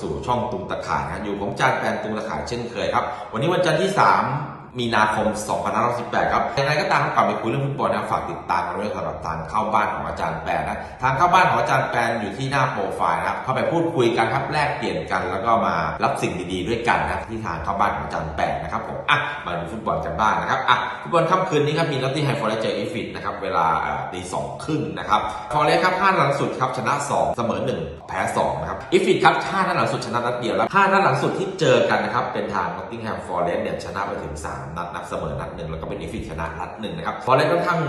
สู่ช่องตุงตะข่ายนะอยู่ผมจานแปนตุงตะข่ายเช่นเคยครับ วันนี้วันจันทร์ที่ 3 มีนาคม 2518 ครับ ยังไงก็ตามก่อนไปคุยเรื่องฟุตบอลนะ ฝากติดตามกันด้วยสำหรับทางเข้าบ้านของอาจารย์แปนนะ ทางเข้าบ้านของอาจารย์แปนอยู่ที่หน้าโปรไฟล์นะครับ เข้าไปพูดคุยกันครับ แลกเปลี่ยนกัน แล้วก็มารับสิ่งดีๆด้วยกันนะ ที่ทางเข้าบ้านของอาจารย์แปนนะครับผม อะ มาดูฟุตบอลกันบ้างนะครับ อะ ฟุตบอลค่ำคืนนี้ครับ มีนอตติงไฮฟอร์เรสเจออีฟิตนะครับ เวลาตีสองครึ่งนะครับ ฟอร์เรสครับ5นัดหลังสุดครับ ชนะ 2 เสมอ 1 แพ้ 2 นะครับ อีฟิตครับ5นัดหลังสุดชนะนัดเดียวแล้ว5นัดหลังสุดที่เจอกันนะครับเป็นทางนอตติงแฮมฟอร์เรสเนี่ยชนะไปถึง3นัดนับเสมอนัดหนึ่งแล้วก็เป็นอีฟิชนะนัดหนึ่งนะครับฟอร์เรสค่อนข้าง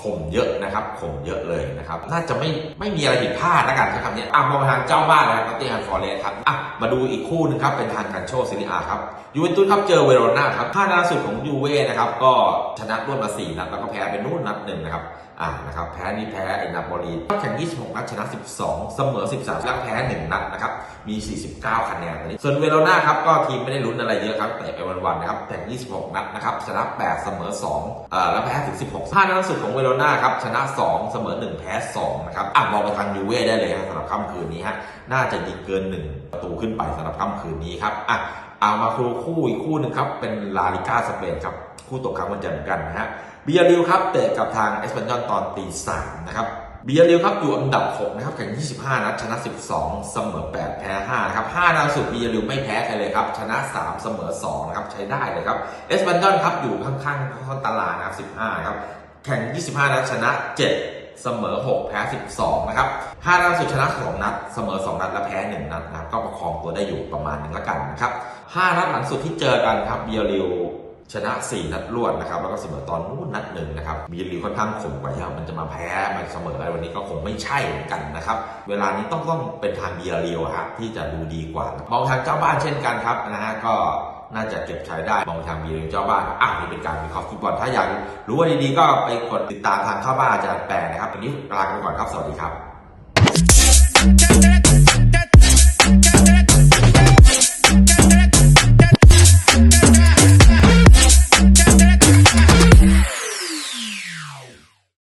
ข่มเยอะนะครับข่มเยอะเลยนะครับ น่าจะไม่ไม่มีอะไรผิดพลาดแล้วกันใช้คำนี้อะมองทางเจ้าบ้านนะครับนอตติงฟอร์เรสครับอะมาดูอีกคู่หนึงครับเป็นทางการโชซิลิอาครับยูเวนตุสครับเจอเวโรนาครับ5นัดล่าสุดของยูเว่นะครับก็ชนะรวดมา4นัดแล้วก็แพ้ไปนู่นนัดหนึ่งนะครับอ่านะครับแพ้นี่แพ้ไอ้นาโปลีแข่ง 26 นัดชนะ 12 เสมอ 13แล้วแพ้ 1 นัดนะครับมี 49 คะแนนตอนนี้ส่วนเวโรนาครับก็ทีมไม่ได้ลุ้นอะไรเยอะครับแต่ไปวันๆนะครับแข่ง 26 นัดนะครับชนะ 8 เสมอ2อ่าแล้วแพ้ถึง 16 5นัดล่าสุดของเวโรนาครับชนะ 2 เสมอ 1 แพ้ 2 นะครับอะมองไปทางยูเว่ได้เลยครับสำหรับค่ำคืนนี้ฮะน่าจะยิงเกิน 1 ประตูขึ้นไปสำหรับค่ำคืนนี้ครับอะเอามาคู่คู่อีกคู่หนึ่งครับ เป็นลาลิก้าสเปนครับ คู่ตกค้างวันจันทร์เหมือนกันนะฮะเบียริลครับเตะกับทางเอสปันยอนตอนตีสามนะครับเบียริลครับอยู่อันดับ 6 นะครับแข่ง 25 นัดชนะ 12 เสมอ 8 แพ้5ครับ5นัดสุดเบียริลไม่แพ้ใครเลยครับ ชนะ 3 เสมอ2นะครับใช้ได้เลยครับเอสปันยอนครับอยู่ข้างๆข้างตารางนะครับ15 ครับ แข่ง 25 นัดชนะ 7 เสมอ 6 แพ้ 12 นะครับ 5 นัดสุดชนะ 2 นัด เสมอ 2 นัด และแพ้ 1 นัดนะครับ ก็ประคองตัวได้อยู่ประมาณหนึงแล้วกันนะครับ 5 นัดหลังสุดที่เจอกันครับเบียริลชนะ 4 นัดรวดนะครับ แล้วก็เสมอตอนนู้นนัดหนึ่งนะครับเบียริลค่อนข้างข่มกว่าครับมันจะมาแพ้มันเสมออะไรวันนี้ก็คงไม่ใช่เหมือนกันนะครับ เวลานี้ต้องต้องเป็นทางเบียริลอะครับที่จะดูดีกว่า มองทางเจ้าบ้านเช่นกันครับนะฮะก็ น่าจะเก็บใช้ได้มองทางบีเรงเจ้าบ้านอะนี่เป็นการมีคราะห์ฟุตบอลถ้าอยากรู้ว่าดีๆก็ไปกดติดตามทางเข้าบ้านอาจารย์แปรนะครับวันนี้ลาไปก่อนครับสวัสดีครับ